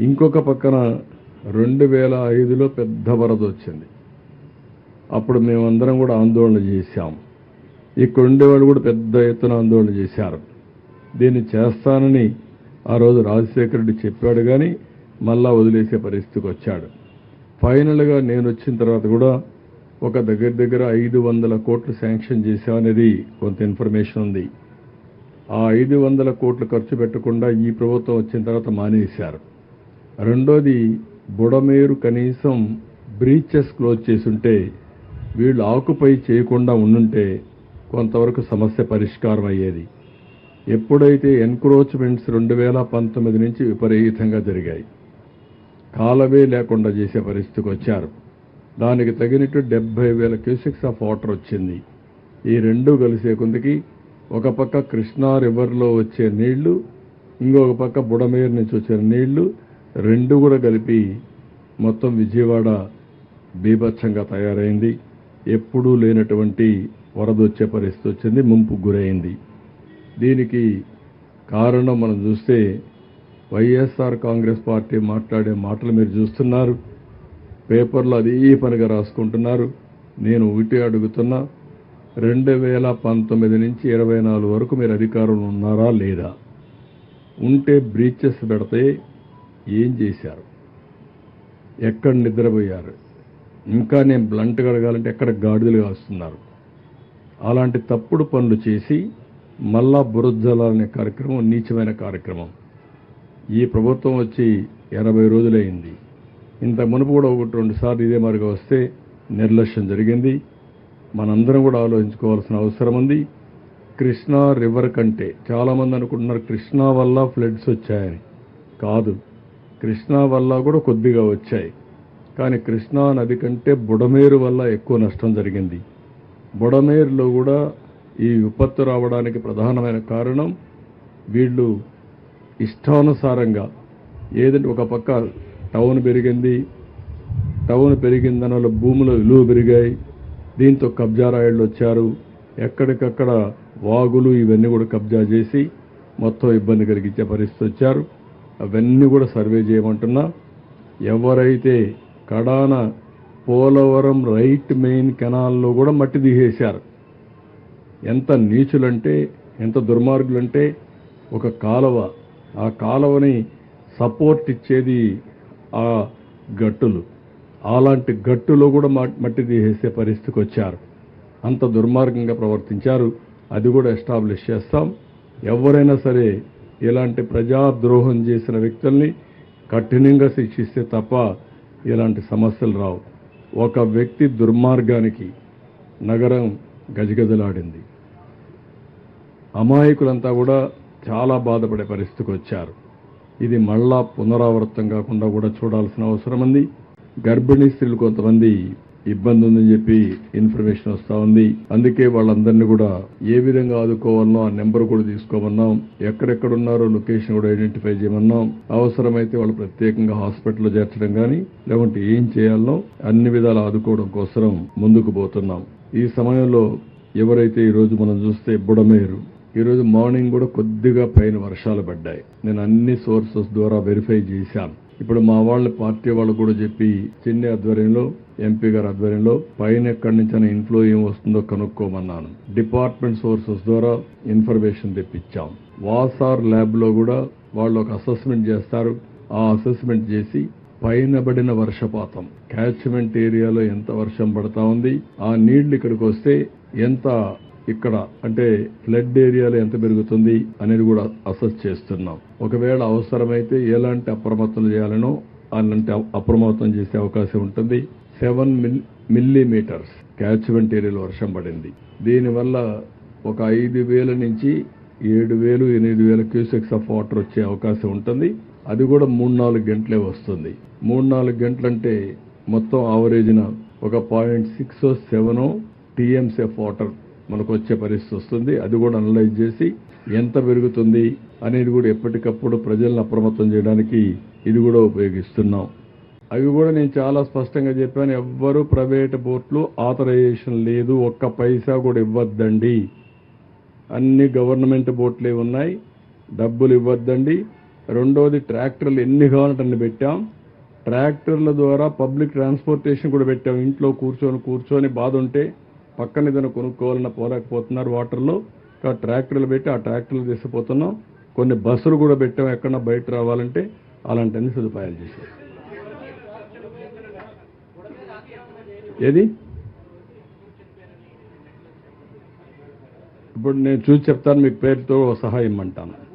ఇంకొక పక్కన రెండు వేల ఐదులో పెద్ద వరద వచ్చింది. అప్పుడు మేమందరం కూడా ఆందోళన చేశాం. ఇక్కడ ఉండేవాళ్ళు కూడా పెద్ద ఎత్తున ఆందోళన చేశారు. దీన్ని చేస్తానని ఆ రోజు రాజశేఖర రెడ్డి చెప్పాడు కానీ మళ్ళా వదిలేసే పరిస్థితికి వచ్చాడు. ఫైనల్గా నేను వచ్చిన తర్వాత కూడా ఒక దగ్గర దగ్గర ఐదు వందల కోట్లు శాంక్షన్ చేశామనేది కొంత ఇన్ఫర్మేషన్ ఉంది. ఆ ఐదు వందల కోట్లు ఖర్చు పెట్టకుండా ఈ ప్రభుత్వం వచ్చిన తర్వాత మానేశారు. రెండోది బుడమేరు కనీసం బ్రీచెస్ క్లోజ్ చేసుంటే వీళ్ళు ఆకుపై చేయకుండా ఉండుంటే కొంతవరకు సమస్య పరిష్కారం అయ్యేది ఎప్పుడైతే ఎన్క్రోచ్మెంట్స్ రెండు వేల పంతొమ్మిది నుంచి విపరీతంగా జరిగాయి కాలవే లేకుండా చేసే పరిస్థితికి వచ్చారు. దానికి తగినట్టు డెబ్బై వేల క్యూసెక్స్ ఆఫ్ వాటర్ వచ్చింది. ఈ రెండు కలిసే కొందికి ఒక పక్క కృష్ణా రివర్లో వచ్చే నీళ్ళు ఇంకొక పక్క బుడమేరు నుంచి వచ్చే నీళ్ళు రెండు కూడా కలిపి మొత్తం విజయవాడ బీభత్సంగా తయారైంది. ఎప్పుడూ లేనటువంటి వరద వచ్చే పరిస్థితి వచ్చింది ముంపు గురైంది. దీనికి కారణం మనం చూస్తే వైఎస్ఆర్ కాంగ్రెస్ పార్టీ మాట్లాడే మాటలు మీరు చూస్తున్నారు. పేపర్లో అదే పనిగా రాసుకుంటున్నారు. నేను ఒకటి అడుగుతున్నా రెండు వేల పంతొమ్మిది నుంచి ఇరవై నాలుగు వరకు మీరు అధికారంలో ఉన్నారా లేదా? ఉంటే బ్రీచెస్ పెడితే ఏం చేశారు? ఎక్కడ నిద్రపోయారు? ఇంకా నేను బ్లంట్గా అడగాలంటే ఎక్కడ గాడిదలు కాస్తున్నారు? అలాంటి తప్పుడు పనులు చేసి మళ్ళా బురజలాలనే కార్యక్రమం నీచమైన కార్యక్రమం. ఈ ప్రభుత్వం వచ్చి ఎనభై రోజులైంది. ఇంత మునుపు కూడా ఒకటి రెండు సార్లు ఇదే మరిగా వస్తే నిర్లక్ష్యం జరిగింది. మనందరం కూడా ఆలోచించుకోవాల్సిన అవసరం ఉంది. కృష్ణా రివర్ కంటే చాలామంది అనుకుంటున్నారు కృష్ణా వల్ల ఫ్లడ్స్ వచ్చాయని. కాదు. కృష్ణా వల్ల కూడా కొద్దిగా వచ్చాయి. కానీ కృష్ణా నది కంటే బుడమేరు వల్ల ఎక్కువ నష్టం జరిగింది. బుడమేరులో కూడా ఈ విపత్తు రావడానికి ప్రధానమైన కారణం వీళ్ళు ఇష్టానుసారంగా ఏదంటే ఒక పక్క టౌన్ పెరిగింది టౌన్ పెరిగిందన వల్ల భూములు విలువ పెరిగాయి దీంతో కబ్జా రాయుళ్ళు వచ్చారు. ఎక్కడికక్కడ వాగులు ఇవన్నీ కూడా కబ్జా చేసి మొత్తం ఇబ్బంది కలిగించే పరిస్థితి వచ్చారు. అవన్నీ కూడా సర్వే చేయమంటున్నా. ఎవరైతే కడాన పోలవరం రైట్ మెయిన్ కెనాల్లో కూడా మట్టి దిగేశారు ఎంత నీచులంటే ఎంత దుర్మార్గులంటే ఒక కాలువ ఆ కాలువని సపోర్ట్ ఇచ్చేది ఆ గట్టులు. అలాంటి గట్టులో కూడా మా- మట్టి తీసేసే పరిస్థితికి వచ్చారు. అంత దుర్మార్గంగా ప్రవర్తించారు. అది కూడా ఎస్టాబ్లిష్ చేస్తాం. ఎవరైనా సరే ఇలాంటి ప్రజాద్రోహం చేసిన వ్యక్తుల్ని కఠినంగా శిక్షిస్తే తప్ప ఇలాంటి సమస్యలు రావు. ఒక వ్యక్తి దుర్మార్గానికి నగరం గజగజలాడింది. అమాయకులంతా కూడా చాలా బాధపడే పరిస్థితికి వచ్చారు. ఇది మళ్ళా పునరావృతం కాకుండా కూడా చూడాల్సిన అవసరం ఉంది. గర్భిణీ స్త్రీలు కొంతమంది ఇబ్బంది ఉందని చెప్పి ఇన్ఫర్మేషన్ వస్తా ఉంది. అందుకే వాళ్ళందరినీ కూడా ఏ విధంగా ఆదుకోవాలనో ఆ నెంబర్ కూడా తీసుకోమన్నాం. ఎక్కడెక్కడ ఉన్నారో లొకేషన్ కూడా ఐడెంటిఫై చేయమన్నాం. అవసరమైతే వాళ్ళు ప్రత్యేకంగా హాస్పిటల్లో చేర్చడం కానీ లేకుంటే ఏం చేయాలనో అన్ని విధాలు ఆదుకోవడం కోసం ముందుకు పోతున్నాం. ఈ సమయంలో ఎవరైతే ఈరోజు మనం చూస్తే బుడమేరు ఈరోజు మార్నింగ్ కూడా కొద్దిగా పైన వర్షాలు పడ్డాయి. నేను అన్ని సోర్సెస్ ద్వారా వెరిఫై చేశాను. ఇప్పుడు మా వాళ్ళ పార్టీ వాళ్ళు కూడా చెప్పి చిన్ని ఆధ్వర్యంలో ఎంపీ గారి ఆధ్వర్యంలో పైన ఎక్కడి నుంచి ఇన్ఫ్లో ఏం వస్తుందో కనుక్కోమన్నాను. డిపార్ట్మెంట్ సోర్సెస్ ద్వారా ఇన్ఫర్మేషన్ తెప్పించాం. వాసార్ ల్యాబ్లో కూడా వాళ్ళు ఒక అసెస్మెంట్ చేస్తారు. ఆ అసెస్మెంట్ చేసి పైన పడిన వర్షపాతం క్యాచ్మెంట్ ఏరియాలో ఎంత వర్షం పడతా ఉంది ఆ నీళ్ళు ఇక్కడికి వస్తే ఎంత ఇక్కడ అంటే ఫ్లడ్ ఏరియాలో ఎంత పెరుగుతుంది అనేది కూడా అసెస్ చేస్తున్నాం. ఒకవేళ అవసరమైతే ఎలాంటి అప్రమత్తం చేయాలనో అలాంటి అప్రమత్తం చేసే అవకాశం ఉంటుంది. సెవెన్ మిల్ మిల్లీమీటర్స్ క్యాచ్మెంట్ ఏరియాలో వర్షం పడింది. దీనివల్ల ఒక ఐదు వేల నుంచి ఏడు వేలు ఎనిమిది వేల క్యూసెక్స్ ఆఫ్ వాటర్ వచ్చే అవకాశం ఉంటుంది. అది కూడా మూడు నాలుగు గంటలే వస్తుంది. మూడు నాలుగు గంటలంటే మొత్తం ఆవరేజ్న ఒక పాయింట్ సిక్స్ సెవెనో టీఎంసీ ఆఫ్ వాటర్ మనకు వచ్చే పరిస్థితి వస్తుంది. అది కూడా అనలైజ్ చేసి ఎంత పెరుగుతుంది అనేది కూడా ఎప్పటికప్పుడు ప్రజలను అప్రమత్తం చేయడానికి ఇది కూడా ఉపయోగిస్తున్నాం. అవి కూడా నేను చాలా స్పష్టంగా చెప్పాను. ఎవ్వరు ప్రైవేట్ బోట్లు ఆథరైజేషన్ లేదు. ఒక్క పైసా కూడా ఇవ్వద్దండి. అన్ని గవర్నమెంట్ బోట్లే ఉన్నాయి. డబ్బులు ఇవ్వద్దండి. రెండోది ట్రాక్టర్లు ఎన్ని కావాలంటే పెట్టాం. ట్రాక్టర్ల ద్వారా పబ్లిక్ ట్రాన్స్పోర్టేషన్ కూడా పెట్టాం. ఇంట్లో కూర్చొని కూర్చొని బాధ ఉంటే పక్కన ఏదైనా కొనుక్కోవాలన్నా పోలేకపోతున్నారు వాటర్లో ట్రాక్టర్లు పెట్టి ఆ ట్రాక్టర్లు తీసుకుపోతున్నాం. కొన్ని బస్సులు కూడా పెట్టాం ఎక్కడన్నా బయట రావాలంటే అలాంటి అన్ని సదుపాయాలు చేశారు. ఏది? ఇప్పుడు నేను చూసి చెప్తాను మీకు పేరుతో సహాయం అంటాను.